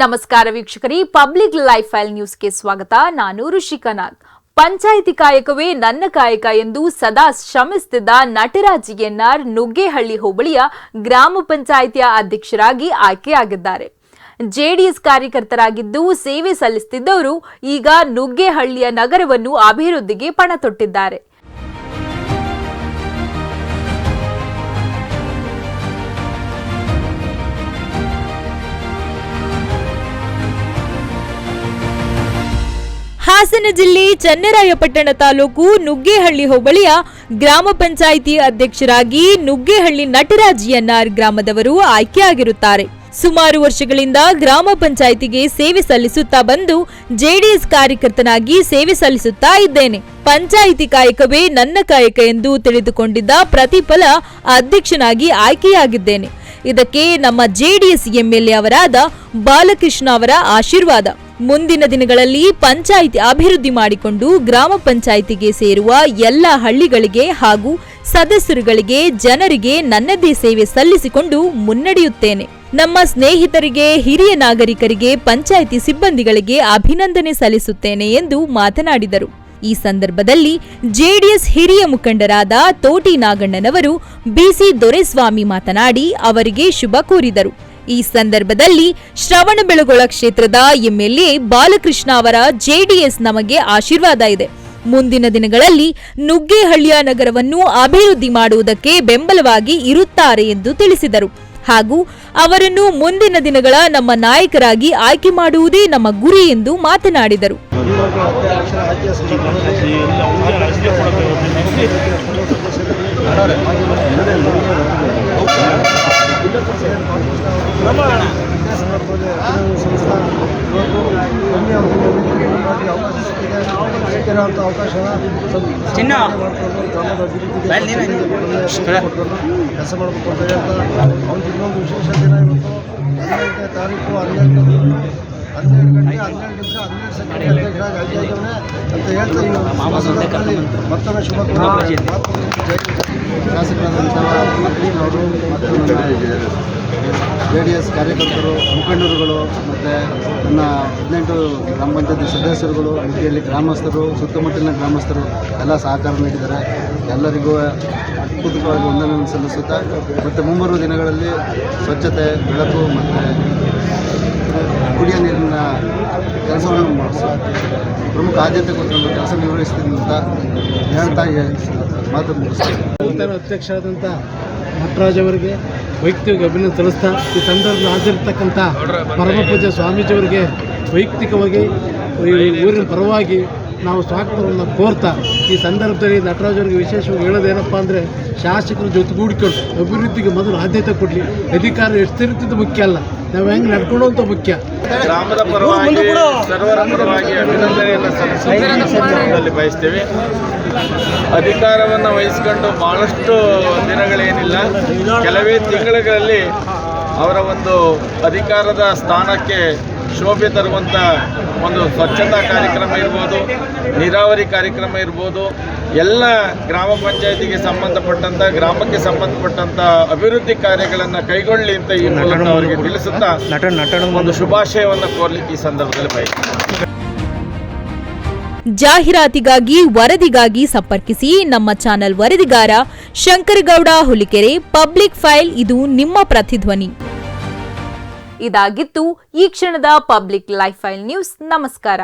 ನಮಸ್ಕಾರ ವೀಕ್ಷಕರಿ public life file ನ್ಯೂಸ್ಗೆ ಸ್ವಾಗತ. ನಾನು ಋಷಿಕಾ ನಾಗ್. ಪಂಚಾಯಿತಿ ಕಾಯಕವೇ ನನ್ನ ಕಾಯಕ ಎಂದು ಸದಾ ಶ್ರಮಿಸುತ್ತಿದ್ದ ನಟರಾಜ್ ಎನ್ಆರ್ ನುಗ್ಗೇಹಳ್ಳಿ ಹೋಬಳಿಯ ಗ್ರಾಮ ಪಂಚಾಯಿತಿಯ ಅಧ್ಯಕ್ಷರಾಗಿ ಆಯ್ಕೆಯಾಗಿದ್ದಾರೆ. ಜೆಡಿಎಸ್ ಕಾರ್ಯಕರ್ತರಾಗಿದ್ದು ಸೇವೆ ಸಲ್ಲಿಸುತ್ತಿದ್ದವರು ಈಗ ನುಗ್ಗೇಹಳ್ಳಿಯ ನಗರವನ್ನು ಅಭಿವೃದ್ಧಿಗೆ ಪಣ ತೊಟ್ಟಿದ್ದಾರೆ ಹಾಸನ ಜಿಲ್ಲೆ ಚನ್ನರಾಯಪಟ್ಟಣ ತಾಲೂಕು ನುಗ್ಗೇಹಳ್ಳಿ ಹೋಬಳಿಯ ಗ್ರಾಮ ಪಂಚಾಯಿತಿ ಅಧ್ಯಕ್ಷರಾಗಿ ನುಗ್ಗೇಹಳ್ಳಿ ನಟರಾಜ್ ಎನ್ಆರ್ ಗ್ರಾಮದವರು ಆಯ್ಕೆಯಾಗಿರುತ್ತಾರೆ. ಸುಮಾರು ವರ್ಷಗಳಿಂದ ಗ್ರಾಮ ಪಂಚಾಯಿತಿಗೆ ಸೇವೆ ಸಲ್ಲಿಸುತ್ತಾ ಬಂದು ಜೆಡಿಎಸ್ ಕಾರ್ಯಕರ್ತನಾಗಿ ಸೇವೆ ಸಲ್ಲಿಸುತ್ತಾ ಇದ್ದೇನೆ. ಪಂಚಾಯಿತಿ ಕಾಯಕವೇ ನನ್ನ ಕಾಯಕ ಎಂದು ತಿಳಿದುಕೊಂಡಿದ್ದ ಪ್ರತಿಫಲ ಅಧ್ಯಕ್ಷನಾಗಿ ಆಯ್ಕೆಯಾಗಿದ್ದೇನೆ. ಇದಕ್ಕೆ ನಮ್ಮ ಜೆಡಿಎಸ್ ಎಂಎಲ್ಎ ಅವರಾದ ಬಾಲಕೃಷ್ಣ ಅವರ ಆಶೀರ್ವಾದ. ಮುಂದಿನ ದಿನಗಳಲ್ಲಿ ಪಂಚಾಯಿತಿ ಅಭಿವೃದ್ಧಿ ಮಾಡಿಕೊಂಡು ಗ್ರಾಮ ಪಂಚಾಯಿತಿಗೆ ಸೇರುವ ಎಲ್ಲ ಹಳ್ಳಿಗಳಿಗೆ ಹಾಗೂ ಸದಸ್ಯರುಗಳಿಗೆ ಜನರಿಗೆ ನನ್ನದೇ ಸೇವೆ ಸಲ್ಲಿಸಿಕೊಂಡು ಮುನ್ನಡೆಯುತ್ತೇನೆ. ನಮ್ಮ ಸ್ನೇಹಿತರಿಗೆ, ಹಿರಿಯ ನಾಗರಿಕರಿಗೆ, ಪಂಚಾಯಿತಿ ಸಿಬ್ಬಂದಿಗಳಿಗೆ ಅಭಿನಂದನೆ ಸಲ್ಲಿಸುತ್ತೇನೆ ಎಂದು ಮಾತನಾಡಿದರು. ಈ ಸಂದರ್ಭದಲ್ಲಿ ಜೆಡಿಎಸ್ ಹಿರಿಯ ಮುಖಂಡರಾದ ತೋಟಿ ನಾಗಣ್ಣನವರು ಬಿಸಿ ದೊರೆಸ್ವಾಮಿ ಮಾತನಾಡಿ ಅವರಿಗೆ ಶುಭ ಕೋರಿದರು. ಈ ಸಂದರ್ಭದಲ್ಲಿ ಶ್ರವಣಬೆಳಗೊಳ ಕ್ಷೇತ್ರದ ಎಂಎಲ್ಎ ಬಾಲಕೃಷ್ಣ ಅವರ ಜೆಡಿಎಸ್ ನಮಗೆ ಆಶೀರ್ವಾದ ಇದೆ. ಮುಂದಿನ ದಿನಗಳಲ್ಲಿ ನುಗ್ಗೇಹಳ್ಳಿಯ ನಗರವನ್ನು ಅಭಿವೃದ್ಧಿ ಮಾಡುವುದಕ್ಕೆ ಬೆಂಬಲವಾಗಿ ಇರುತ್ತಾರೆ ಎಂದು ತಿಳಿಸಿದರು. ಹಾಗೂ ಅವರನ್ನು ಮುಂದಿನ ದಿನಗಳ ನಮ್ಮ ನಾಯಕರಾಗಿ ಆಯ್ಕೆ ಮಾಡುವುದೇ ನಮ್ಮ ಗುರಿ ಎಂದು ಮಾತನಾಡಿದರು. ಸಿಕ್ಕಿರೋಂಥ ಅವಕಾಶ ಚಿನ್ನ. ಗ್ರಾಮದ ಕೆಲಸ ಮಾಡಬೇಕು ಅಂತ ಹೇಳ್ತಾ ಅವ್ನಿಗೆ ಇನ್ನೊಂದು ವಿಶೇಷ ದಿನ ಇವತ್ತು ಹನ್ನೆರಡನೇ ತಾರೀಕು ಹನ್ನೆರಡು ಹನ್ನೆರಡು ಗಂಟೆ ಹನ್ನೆರಡು ನಿಮಿಷ ಹನ್ನೆರಡು ಸೆಕೆಂಡ್ ಅಧ್ಯಕ್ಷರಾಗಿ ಆಯ್ಕೆಯಾಗಿದ್ದಾನೆ ಅಂತ ಹೇಳ್ತಾ ಈ ಒಂದು ಸಂದರ್ಭದಲ್ಲಿ ಮತ್ತೊಮ್ಮೆ ಶುಭ ಕೋರುತ್ತೇನೆ. ಶಾಸಕರಾದಂಥ ಅವರು ಮತ್ತು ನಮ್ಮ ಜೆ ಡಿ ಎಸ್ ಕಾರ್ಯಕರ್ತರು, ಮುಖಂಡರುಗಳು ಮತ್ತು ನನ್ನ ಹದಿನೆಂಟು ಗ್ರಾಮ ಪಂಚಾಯತ್ ಸದಸ್ಯರುಗಳು ಮಿತಿಯಲ್ಲಿ ಗ್ರಾಮಸ್ಥರು, ಸುತ್ತಮುತ್ತಲಿನ ಗ್ರಾಮಸ್ಥರು ಎಲ್ಲ ಸಹಕಾರ ನೀಡಿದ್ದಾರೆ. ಎಲ್ಲರಿಗೂ ಅದ್ಭುತವಾಗಿ ವಂದನೆಯನ್ನು ಸಲ್ಲಿಸುತ್ತಾ, ಮತ್ತು ಮುಂಬರುವ ದಿನಗಳಲ್ಲಿ ಸ್ವಚ್ಛತೆ, ಬೆಳಕು ಮತ್ತು ಕುಡಿಯ ನೀರಿನ ಕೆಲಸವನ್ನು ಮಾಡಿಸಿ. ಪ್ರಮುಖ ಆದ್ಯತೆ ಕೊಟ್ಟು ಕೆಲಸ ನಿರ್ವಹಿಸ್ತೀನಿ ಅಂತ ಹೇಳ್ತಾ ಮಾತು ಮುಗಿಸ್ತೀನಿ. ಅಧ್ಯಕ್ಷರಾದಂಥ ನಟರಾಜ್ ಅವರಿಗೆ ವೈಯಕ್ತಿಕ ಅಭಿನಂದನೆ ಸಲ್ಲಿಸ್ತಾ ಈ ಸಂದರ್ಭದಲ್ಲಿ ಹಾಜರಿರ್ತಕ್ಕಂಥ ಪರಮ ಪೂಜ್ಯ ಸ್ವಾಮೀಜಿಯವರಿಗೆ ವೈಯಕ್ತಿಕವಾಗಿ ಈ ಊರಿನ ಪರವಾಗಿ ನಾವು ಸ್ವಾಗತವನ್ನು ಕೋರ್ತಾ ಈ ಸಂದರ್ಭದಲ್ಲಿ ನಟರಾಜ್ ಅವರಿಗೆ ವಿಶೇಷವಾಗಿ ಹೇಳೋದೇನಪ್ಪ ಅಂದರೆ ಶಾಸಕರು ಜೊತೆಗೂಡಿಕೊಂಡು ಅಭಿವೃದ್ಧಿಗೆ ಮೊದಲು ಆದ್ಯತೆ ಕೊಡಲಿ. ಅಧಿಕಾರ ಎಷ್ಟಿರ್ತಿದ್ದು ಮುಖ್ಯ ಅಲ್ಲ. ನಾವು ಹೆಂಗೆ ನಡ್ಕೊಳ್ಳೋಂಥ ಮುಖ್ಯ. ಗ್ರಾಮದ ಪರವಾಗಿ, ಸರ್ವರ ಪರವಾಗಿ ಅಭಿನಂದನೆಯನ್ನು ಸಂದರ್ಭದಲ್ಲಿ ಬಯಸ್ತೇವೆ. ಅಧಿಕಾರವನ್ನು ವಹಿಸಿಕೊಂಡು ಬಹಳಷ್ಟು ದಿನಗಳೇನಿಲ್ಲ. ಕೆಲವೇ ತಿಂಗಳುಗಳಲ್ಲಿ ಅವರ ಒಂದು ಅಧಿಕಾರದ ಸ್ಥಾನಕ್ಕೆ ಶೋಭೆ ತರುವಂಥ ಒಂದು ಸ್ವಚ್ಛತಾ ಕಾರ್ಯಕ್ರಮ ಇರ್ಬೋದು ನೀರಾವರಿ ಕಾರ್ಯಕ್ರಮ ಇರ್ಬೋದು ಎಲ್ಲ ಗ್ರಾಮ ಪಂಚಾಯತಿಗೆ ಸಂಬಂಧಪಟ್ಟಂಥ ಗ್ರಾಮಕ್ಕೆ ಸಂಬಂಧಪಟ್ಟಂಥ ಅಭಿವೃದ್ಧಿ ಕಾರ್ಯಗಳನ್ನು ಕೈಗೊಳ್ಳಲಿ ಅಂತ ಈ ಮೂಲಕ ಅವರಿಗೆ ತಿಳಿಸುತ್ತಾ ಒಂದು ಶುಭಾಶಯವನ್ನು ಕೋರ್ಲಿಕ್ಕೆ ಈ ಸಂದರ್ಭದಲ್ಲಿ ಬಯಸ್ತೀನಿ. ಜಾಹೀರಾತಿಗಾಗಿ ವರದಿಗಾಗಿ ಸಂಪರ್ಕಿಸಿ ನಮ್ಮ ಚಾನೆಲ್ ವರದಿಗಾರ ಶಂಕರಗೌಡ ಹುಲಿಕೆರೆ ಪಬ್ಲಿಕ್ ಫೈಲ್ ಇದು ನಿಮ್ಮ ಪ್ರತಿಧ್ವನಿ. ಇದಾಗಿತ್ತು ಈ ಕ್ಷಣದ ಪಬ್ಲಿಕ್ ಲೈಫ್ ಫೈಲ್ ನ್ಯೂಸ್. ನಮಸ್ಕಾರ.